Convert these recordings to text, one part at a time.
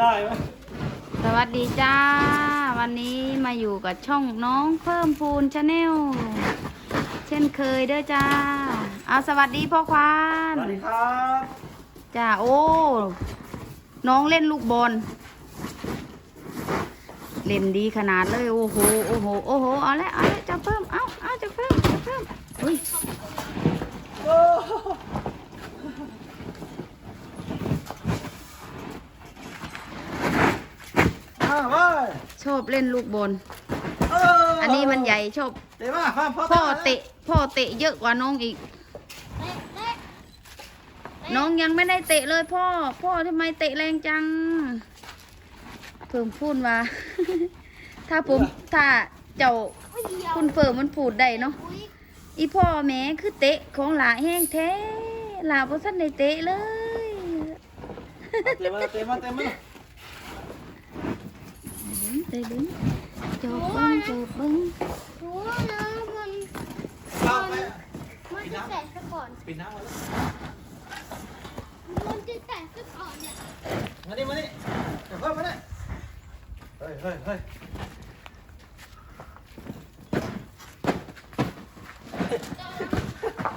ได้ไหมสวัสดีจ้า วันนี้มาอยู่กับช่องน้องเพิ่มพูนชาแนลเช่นเคยเด้อจ้า เอาสวัสดีพ่อควาสนวัสดีครับจ้าโอ้น้องเล่นลูกบอลเล่นดีขนาดเลยโอ้โหโอ้โหโอ้โหเอาละเอาละจะเพิ่มเอาเอาจะเพิ่มจะเพิ่มอุ้ย โอ้อ้าวเว้ยชอบเล่นลูกบอลเออันนี้มันใหญ่ชอบ เตะมาพ่อพ่อเตะพ่อเตะเยอะกว่าน้องอีก น้องยังไม่ได้เตะเลยพ่อ พ่อทำไมเตะแรงจัง เพิ่มพูดว่า ถ้าผมถ้าเจ้าคุณเฟิร์มมันพูดได้เนาะ อีพ่อแหม่คือเตะของหลาแห้งแท้หลาบ่ทันได้เตะเลย เตะมาเตะมาเตะมา เตะดึงจบเบิ้งจบเบิ้งโอ้น้ำมันเอาไปมันจะแตกซะก่อนปิดน้ำมาแล้วมันจะแตกซะก่อนเนี่ยมาดิมาดิเดี๋ยวเพิ่มมาดิเฮ้ยเฮ้ยเฮ้ย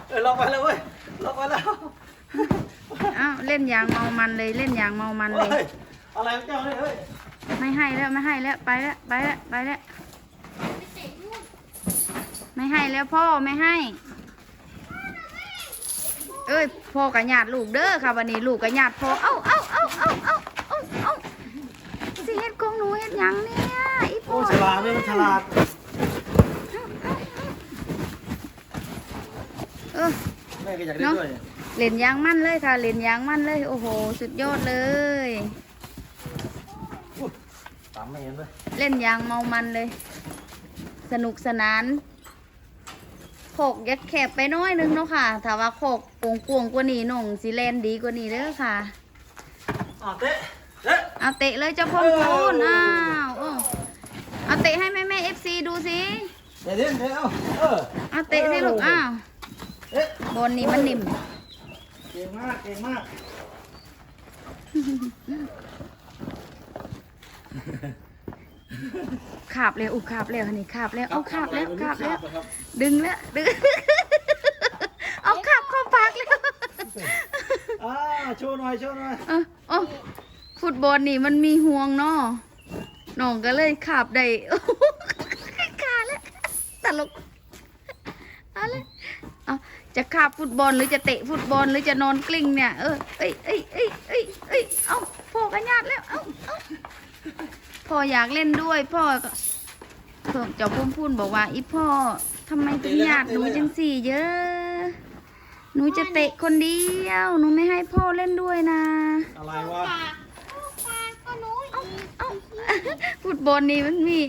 เออลงไปแล้วเว้ยลงไปแล้วอ้าวเล่นอย่างเมามันเลยเล่นอย่างเมามันเลยเฮ้ยอะไรของเจ้าเนี่ยเฮ้ย ไม่ให้แล้วไม่ให้แล้วไปแล้วไปแล้วไปแล้วไปเตะนู่นไม่ให้แล้วพ่อไม่ให้ เอ้ยพ่อกับญาติลูกเด้อค่ะวันนี้ลูกกับญาติพ่อเอ้าเอ้าเอ้าเอ้าเอ้าเอ้าเอ้าสิเฮ็ดของหนูเฮ็ดหยังเนี่ยอีพ่โอ้อฉลาดเลยมันฉลาดเออแม่ก็อยากเล่นด้วยเนี่ยเล่นยางมั่นเลยค่ะเล่นยางมั่นเลย โอ้โห สุดยอดเลย ตามไม่เห็นเลยเล่นยางเมามันเลย สนุกสนานโขกยักแคบไปน้อยนึงเนาะค่ะถ้าว่าโขกกวงกวงๆกว่านี้น้องสิเลนดีกว่านี้เด้อค่ะอะเตะเตะเอาเตะเลยเจ้าพงพูนอ้าวเออเอาเตะให้แม่แม่เอฟซีดูสิเตะดิเตะเอาเออเอาเตะสิลูกอ้าวเอ๊ะบอลนี้มันนิ่มเก่งมากเก่งมาก ขาบเลยอุขาบแล้วนี่ขาบแล้วเอาขาบแล้วขาบแล้วครับดึงแล้วดึงเอาขาบเข้าปากแล้วอ่าโชว์หน่อยโชว์หน่อยเออเออฟุตบอลนี่มันมีห่วงเนาะน้องก็เลยขาบได้ขาแล้วตลกเอาเลยเอาจะขาบฟุตบอลหรือจะเตะฟุตบอลหรือจะนอนกลิ้งเนี่ยเออเอ้ยเอ้ยเอ้ยเอ้ยเอ้ยเอาพ่อกันญาติแล้วเอาเอา พ่ออยากเล่นด้วยพ่อก็เพิ่มเจ้าพุ่มพูนบอกว่าอีพ่อทำไมถึงญาติหนูจังสี่เยอะ หนูจะเตะคนเดียว หนูไม่ให้พ่อเล่นด้วยนะ อะไรปวะลาปลาก็หนูอีกเอ้าฟุตบอลนี่มันมี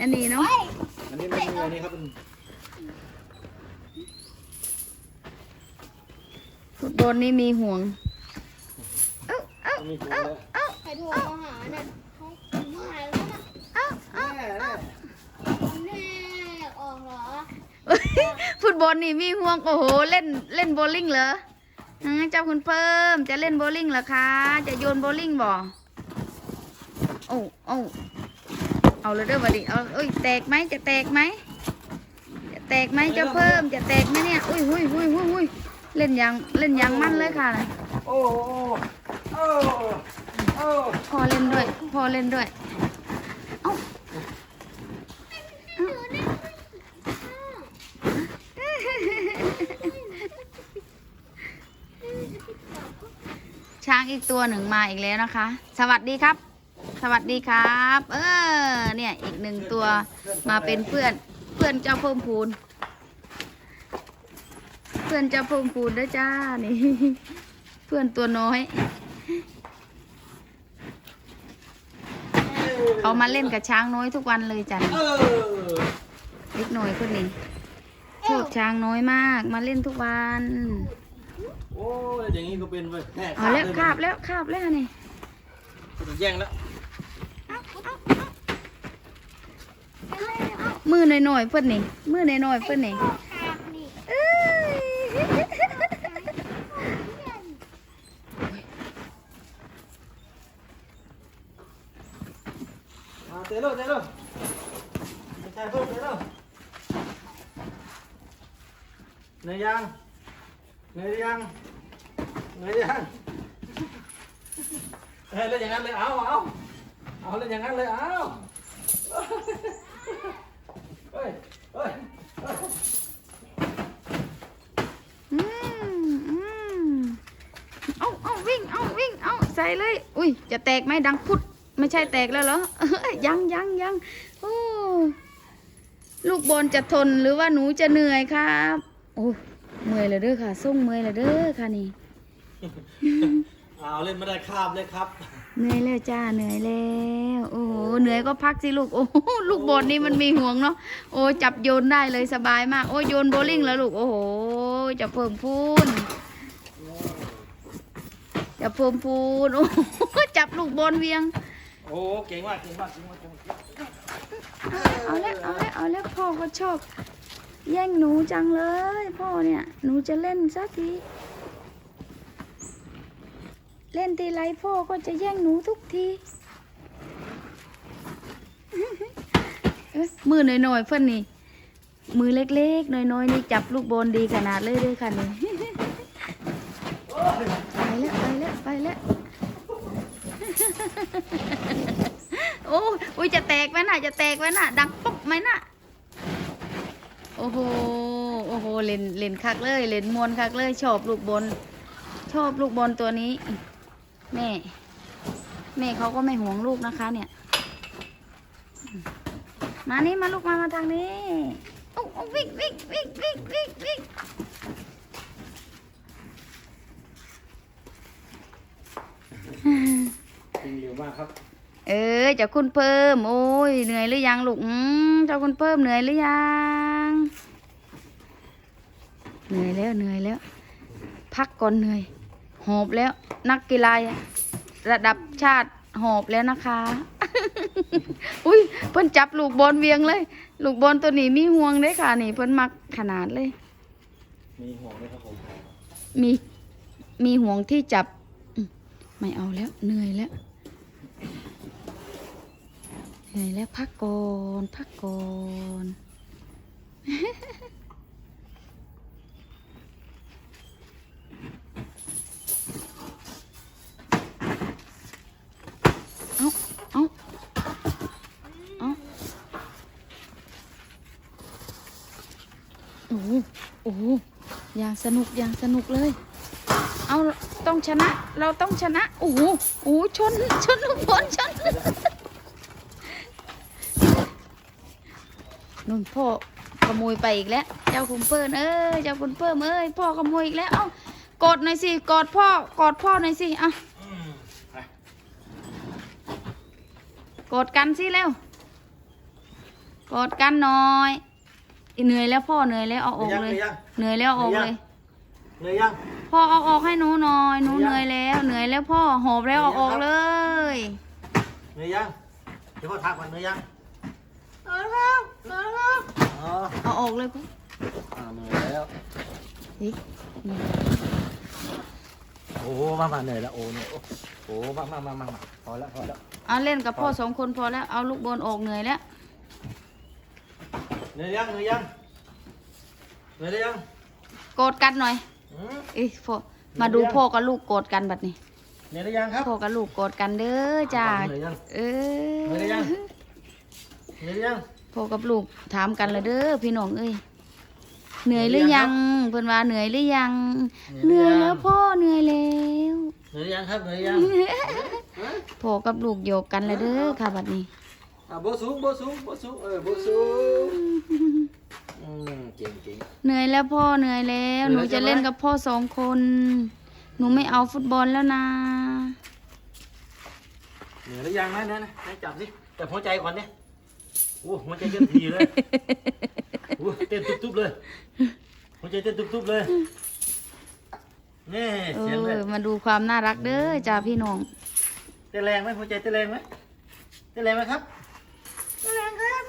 อันนี้เนาะเฮ้ยอันนี้ไม่มีอันนี้ครับเป็นฟุตบอลนี่มีห่วง เอ้าเอ้ามีถุงเอ้าเลยเอ้าใครโทรมาหาเนี่ยเขาหายแล้วนะ เอ้าเอ้า แน่แน่ แน่ออกเหรอ ฟุตบอลนี่มีห่วงโอ้โหเล่นเล่นโบว์ลิ่งเหรอฮะเจ้าคุณเพิ่มจะเล่นโบว์ลิ่งเหรอคะ จะโยนโบว์ลิ่งบ่โอ้โอ้เอาเลยเด้อบัดนี้เอาเอ้ยแตกไหมจะแตกไหมจะแตกไหมเจะเพิ่มจะแตกไหมเนี่ยอุ้ยอุ้ยอุ้ยอุ้ยอุ้ยเล่นอยางเล่นอยางมั่นเลยค่ะนะโอ้โอ้โอ้โอ้พ่อเล่นด้วยพ่อเล่นด้วยเอ้า ช้างอีกตัวหนึ่งมาอีกแล้วนะคะ สวัสดีครับ สวัสดีครับ เออ เนี่ยอีกหนึ่งตัวมาเป็นเพื่อนเพื่อนเจ้าเพิ่มพูน เพื่อนเจ้าเพิ่มพูนด้วยจ้านี่เพื่อนตัวน้อยเขามาเล่นกับช้างน้อยทุกวันเลยจ้ะเออเล็กน้อยคนนี้ชอบช้างน้อยมาก มาเล่นทุกวัน โอ้ยอย่างนี้ก็เป็นเว้ยแน่เอาแล้วยคาบแล้วคาบแล้วนี่จะแย่งแล้วมือหน่อยๆเพื่อนนี่มือหน่อยๆเพื่อนนี่ปากนี่เอ้ยอ่าเตะลูกเตะลูกไม่ใช่เพิ่มเตะลูกเหนื่อยยัง เหนื่อยหรือยังเหนื่อยหรือยังเฮ้ยเล่นอย่างนั้นเลยเอาเอาเอาเล่นอย่างนั้นเลยเอาเฮ้ยเฮ้ยเฮ้ยอืมอืมเอาเอาวิ่งเอาวิ่งเอาใส่เลย อุ้ยจะแตกไหมดังพุดไม่ใช่แตกแล้วเหรอยังยังยังโอ้ลูกบอลจะทนหรือว่าหนูจะเหนื่อยครับโอ้ เมื่อยเลยเด้อค่ะส่งเมื่อยเลยเด้อค่ะนี่ เอาเล่นไม่ได้คาบเลยครับ เหนื่อยแล้วจ้าเหนื่อยแล้วโอ้โหเหนื่อยก็พักสิลูกโอ้โหลูกบอลนี่มันมีห่วงเนาะโอ้จับโยนได้เลยสบายมาก โอ้โยนโบว์ลิ่งแล้วลูกโอ้โหจะเพิ่มพูนจะเพิ่มพูนโอ้โหจับลูกบอลเวียง โอ้เก่งมากเก่งมากเก่งมากเก่งมากเอาแล้วเอาแล้วเอาแล้วพ่อก็ชอบ แย่งหนูจังเลย พ่อเนี่ย หนูจะเล่นสักที เล่นทีไรพ่อก็จะแย่งหนูทุกทีเอ้ยมือหน่อยๆเพื่อนนี่ มือเล็กๆน้อยๆนี่จับลูกบอลดีขนาดเลยด้วยค่ะนี่ไปแล้วไปแล้วไปแล้วโอ้ยจะแตกไหมน่ะ จะแตกไหมน่ะ ดังปุ๊บไหมน่ะ อ้โห โอ้โห เล่น เล่นคักเลย เล่นมวนคักเลย ชอบลูกบอล ชอบลูกบอลตัวนี้ แม่ แม่เขาก็ไม่ห่วงลูกนะคะเนี่ย มานี่มาลูกมา มาทางนี้โอ้โอ้วิ่งวิ่งวิ่งวิ่งวิ่งวิ่งเก่งเร็วมากครับ เออเจ้าคุณเพิ่ม โอ้ย เหนื่อยหรือยังลูกอืมเจ้าคุณเพิ่มเหนื่อยหรือยัง เหนื่อยแล้วเหนื่อยแล้ว พักก่อนเหนื่อย หอบแล้ว นักกีฬาระดับชาติหอบแล้วนะคะ อุ้ยเพิ่นจับลูกบอลเวียงเลย ลูกบอลตัวนี้มีห่วงเด้ค่ะ นี่เพิ่นมักขนาดเลย มีห่วงไหมครับผมมีมีห่วงที่จับอืมไม่เอาแล้ว เหนื่อยแล้วเหนื่อยแล้วพักก่อนพักก่อน เอาเอาเอา โอ้โหโอ้โหอย่างสนุกอย่างสนุกเลย เอาต้องชนะ เราต้องชนะ โอ้โหโอ้โหชน ชนลูกบอลชนนุ่นพ่อขโมยไปอีกแล้ว เจ้าคุณเปิ้ลเอ้ย เจ้าคุณเปิ้ลเอ้ย พ่อขโมยอีกแล้ว เอ้ากอดหน่อยสิ กอดพ่อ กอดพ่อหน่อยสิ อะอืมไปกอดกันสิเร็ว กอดกันหน่อย เหนื่อยแล้วพ่อเหนื่อยแล้วเอาออกยังเลเลยยยังเหนื่อยแล้วเอาออกเลยเหนื่อยยังพ่อเอาออกให้หนูหน่อยหนูเหเหนื่นื่ออยยแล้ว เหนื่อยแล้วพ่อหอบแล้วเอาออกเลยเหนื่อยยังเดี๋ยวพ่อทักก่อนเหนื่อยยังเอาแล้วเอาแล้วอ๋อเอาออกเลยพ่ออ่าเหนื่อยแล้วนี่นี่โอ้มามาเหนื่อยแล้วโอ้เนี่ยโอ้โอ้มามามามามาพอแล้วพอแล้วเอาเล่นกับพ่อสองคนพอแล้วเอาลูกบอลออกเหนื่อยแล้ว เหนื่อยยังเหนื่อยยังเหนื่อยหรือยังกอดกันหน่อยอืมเอ้ยพ่อมาดูพ่อกับลูกกอดกันบัดนี้เหนื่อยหรือยังครับ พ่อกับลูกกอดกันเด้อจ้าเหนื่อยยังเอเหนื่อยหรือยังอเหนื่อยหรือยังพ่อกับลูกถามกันเลยเด้อพี่น้องเอ้ยเหนื่อยหรือยังเพิ่นว่าเหนื่อยหรือยัง เหนื่อยแล้วพ่อเหนื่อยแล้วเหนื่อยหรือยังครับเหนื่อยหรือยังพ่อกับลูกโยกกันเลยเด้อค่ะบัดนี้ อะโบสูงโบสูงโบสูงเออโบสูงอืมเก่งเก่ง เหนื่อยแล้วพ่อเหนื่อยแล้วหเหนื่นูอยจะใช่ไหม เล่นกับพ่อสองคน หนูไม่เอาฟุตบอลแล้วนะ เหนื่อยหรือยังนะเนี่ยนะให้จับสิจับหัวใจก่อนเนี่ยโอ้หัวใจเต้นทีเลยโอ้เต้นตุ๊บๆเลย หัวใจเต้นตุ๊บๆเลยนี่เอเสียงเลยอ มาดูความน่ารักเด้อจ้าพี่น้อง เต้นแรงไหมหัวใจเต้นแรงไหมเต้นแรงไหมครับเต้นแรงครับ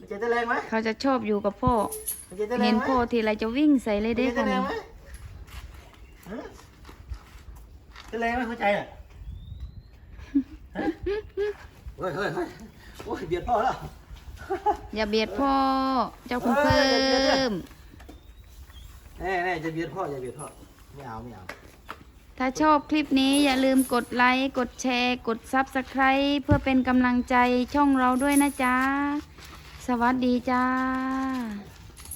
หัวใจเต้นแรงไหมเขาจะชอบอยู่กับพ่อหัวใจเต้นแรเห็งนไหมพ่อทีไรจะวิ่งใส่เลยหัวเด้ใจอเต้ค่ะนแรงนี่ไหมฮะเต้นแรงไหมหัวใจอะฮะเฮ้ยเฮ้ยเฮ้ยโอ้ยเบียดพ่อแล้ว อย่าเบียดพ่อ เจ้าคุณเพิ่มแน่แน่จะเบียดพ่ออย่าเบียดพ่อไม่เอาไม่เอา ถ้าชอบคลิปนี้อย่าลืมกดไลค์ กดแชร์ กด Subscribe เพื่อเป็นกำลังใจช่องเราด้วยนะจ๊ะ สวัสดีจ้า